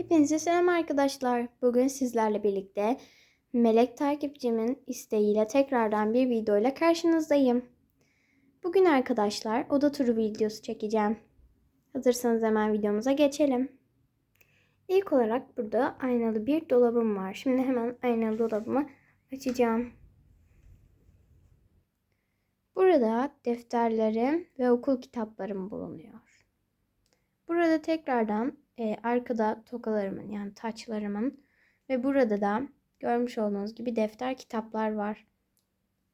Hepinize selam arkadaşlar. Bugün sizlerle birlikte Melek takipçimin isteğiyle tekrardan bir videoyla karşınızdayım. Bugün arkadaşlar oda turu videosu çekeceğim. Hazırsanız hemen videomuza geçelim. İlk olarak burada aynalı bir dolabım var. Şimdi hemen aynalı dolabımı açacağım. Burada defterlerim ve okul kitaplarım bulunuyor. Burada tekrardan e, arkada tokalarımın yani taçlarımın ve burada da görmüş olduğunuz gibi defter kitaplar var.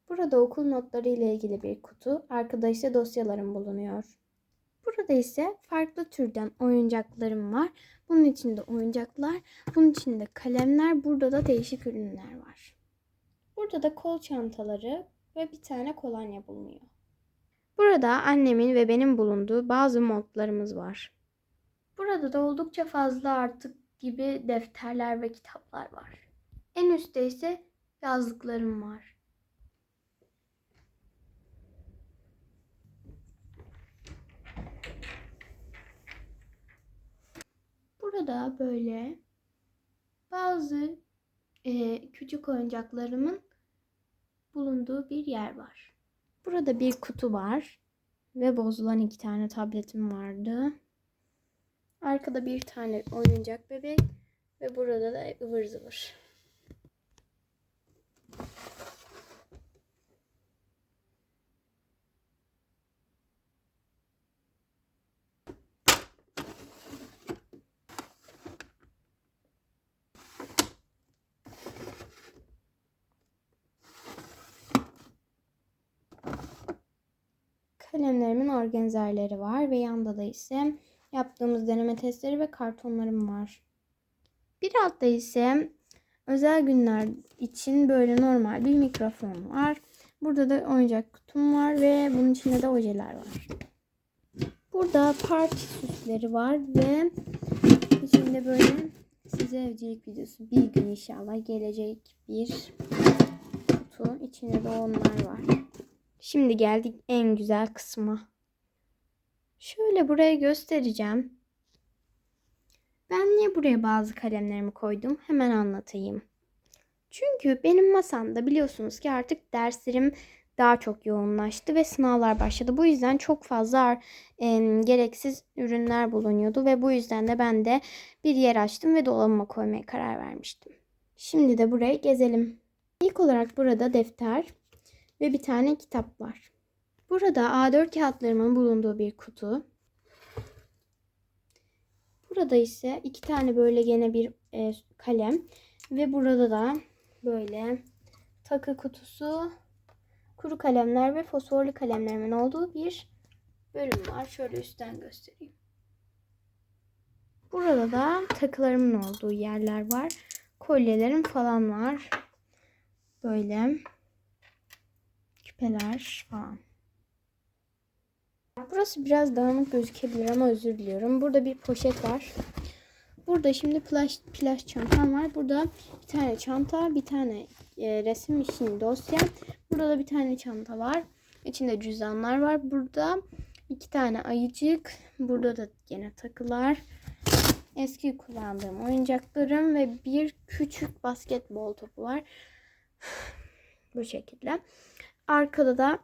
Burada okul notları ile ilgili bir kutu, arkada ise dosyalarım bulunuyor. Burada ise farklı türden oyuncaklarım var. Bunun içinde oyuncaklar, bunun içinde kalemler, burada da değişik ürünler var. Burada da kol çantaları ve bir tane kolonya bulunuyor. Burada annemin ve benim bulunduğu bazı montlarımız var. Burada da oldukça fazla artık gibi defterler ve kitaplar var. En üstte ise yazlıklarım var. Burada böyle bazı e, küçük oyuncaklarımın bulunduğu bir yer var. Burada bir kutu var ve bozulan iki tane tabletim vardı. Arkada bir tane oyuncak bebek ve burada da ıvır zıvır. Kalemlerimin organizerleri var ve yanda da ise yaptığımız deneme testleri ve kartonlarım var. Bir altta ise özel günler için böyle normal bir mikrofon var. Burada da oyuncak kutum var ve bunun içinde de ojeler var. Burada parti süsleri var ve içinde böyle size evcilik videosu bir gün inşallah gelecek bir kutu. İçinde de onlar var. Şimdi geldik en güzel kısma. Şöyle buraya göstereceğim. Ben niye buraya bazı kalemlerimi koydum? Hemen anlatayım. Çünkü benim masamda biliyorsunuz ki artık derslerim daha çok yoğunlaştı ve sınavlar başladı. Bu yüzden çok fazla e, gereksiz ürünler bulunuyordu ve bu yüzden de ben de bir yer açtım ve dolabıma koymaya karar vermiştim. Şimdi de burayı gezelim. İlk olarak burada defter ve bir tane kitap var. Burada A4 kağıtlarımın bulunduğu bir kutu. Burada ise iki tane böyle gene bir e, kalem ve burada da böyle takı kutusu, kuru kalemler ve fosforlu kalemlerimin olduğu bir bölüm var. Şöyle üstten göstereyim. Burada da takılarımın olduğu yerler var. Kolyelerim falan var. Böyle küpeler falan. Burası biraz dağınık gözükebilir ama özür diliyorum. Burada bir poşet var. Burada şimdi plaj, plaj çantam var. Burada bir tane çanta, bir tane e, resim için dosya. Burada da bir tane çanta var. İçinde cüzdanlar var. Burada iki tane ayıcık. Burada da yine takılar. Eski kullandığım oyuncaklarım ve bir küçük basketbol topu var. Bu şekilde. Arkada da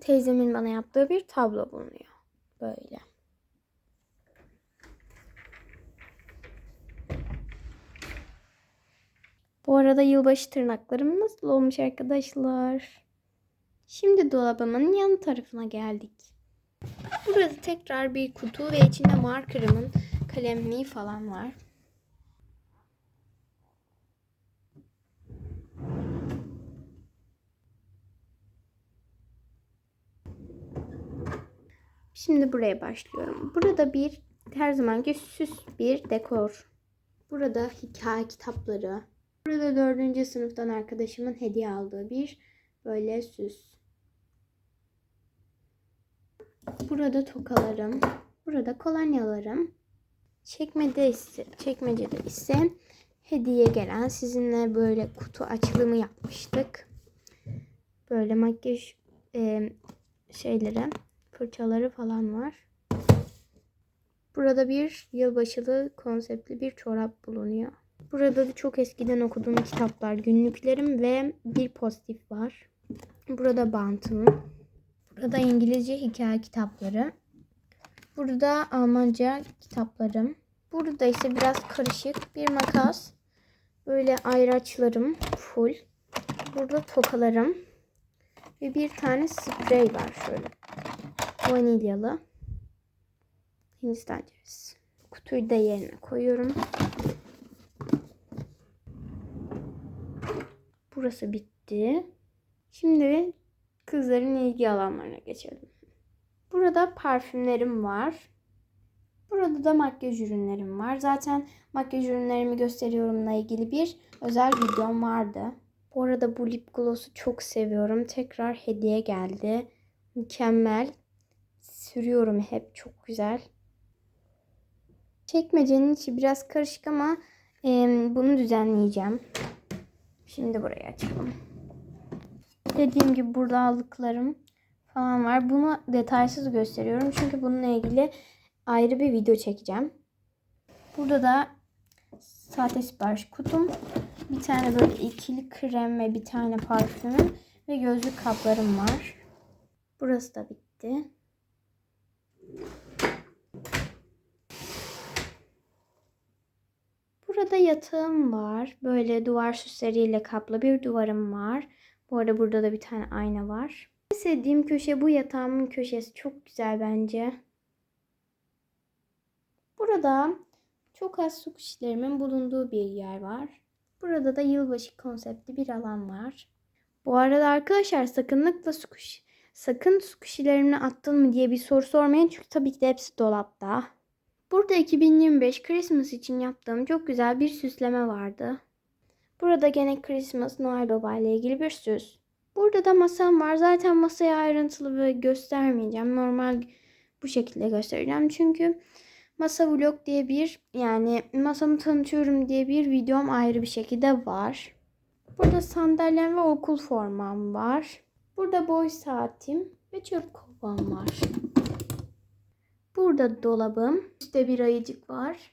teyzemin bana yaptığı bir tablo bulunuyor. Böyle. Bu arada yılbaşı tırnaklarım nasıl olmuş arkadaşlar? Şimdi dolabımın yan tarafına geldik. Burada tekrar bir kutu ve içinde markerımın kalemliği falan var. Şimdi buraya başlıyorum. Burada bir her zamanki süs bir dekor. Burada hikaye kitapları. Burada dördüncü sınıftan arkadaşımın hediye aldığı bir böyle süs. Burada tokalarım. Burada kolonyalarım. Çekmede ise, çekmecede ise hediye gelen sizinle böyle kutu açılımı yapmıştık. Böyle makyaj e, şeyleri fırçaları falan var. Burada bir yılbaşılı konseptli bir çorap bulunuyor. Burada da çok eskiden okuduğum kitaplar, günlüklerim ve bir pozitif var. Burada bantım. Burada İngilizce hikaye kitapları. Burada Almanca kitaplarım. Burada ise biraz karışık bir makas. Böyle ayraçlarım full. Burada tokalarım. Ve bir tane sprey var şöyle. Vanilyalı. Hindistan cevizi. Kutuyu da yerine koyuyorum. Burası bitti. Şimdi kızların ilgi alanlarına geçelim. Burada parfümlerim var. Burada da makyaj ürünlerim var. Zaten makyaj ürünlerimi gösteriyorumla ilgili bir özel videom vardı. Bu arada bu lip gloss'u çok seviyorum. Tekrar hediye geldi. Mükemmel. Sürüyorum hep. Çok güzel. Çekmecenin içi biraz karışık ama e, bunu düzenleyeceğim. Şimdi burayı açalım. Dediğim gibi burada aldıklarım falan var. Bunu detaysız gösteriyorum. Çünkü bununla ilgili ayrı bir video çekeceğim. Burada da sahte sipariş kutum. Bir tane böyle ikili krem ve bir tane parfümüm ve gözlük kaplarım var. Burası da bitti. Burada yatağım var. Böyle duvar süsleriyle kaplı bir duvarım var. Bu arada burada da bir tane ayna var. Sevdiğim köşe bu yatağımın köşesi. Çok güzel bence. Burada çok az su kuşlarımın bulunduğu bir yer var. Burada da yılbaşı konseptli bir alan var. Bu arada arkadaşlar sakınlıkla su kuş, sakın su kuşilerini attın mı diye bir soru sormayın. Çünkü tabii ki de hepsi dolapta. Burada 2025 Christmas için yaptığım çok güzel bir süsleme vardı. Burada gene Christmas Noel Baba ile ilgili bir süs. Burada da masam var. Zaten masayı ayrıntılı ve göstermeyeceğim. Normal bu şekilde göstereceğim. Çünkü masa vlog diye bir yani masamı tanıtıyorum diye bir videom ayrı bir şekilde var. Burada sandalyem ve okul formam var. Burada boy saatim ve çöp kovam var. Burada dolabım. Üstte bir ayıcık var.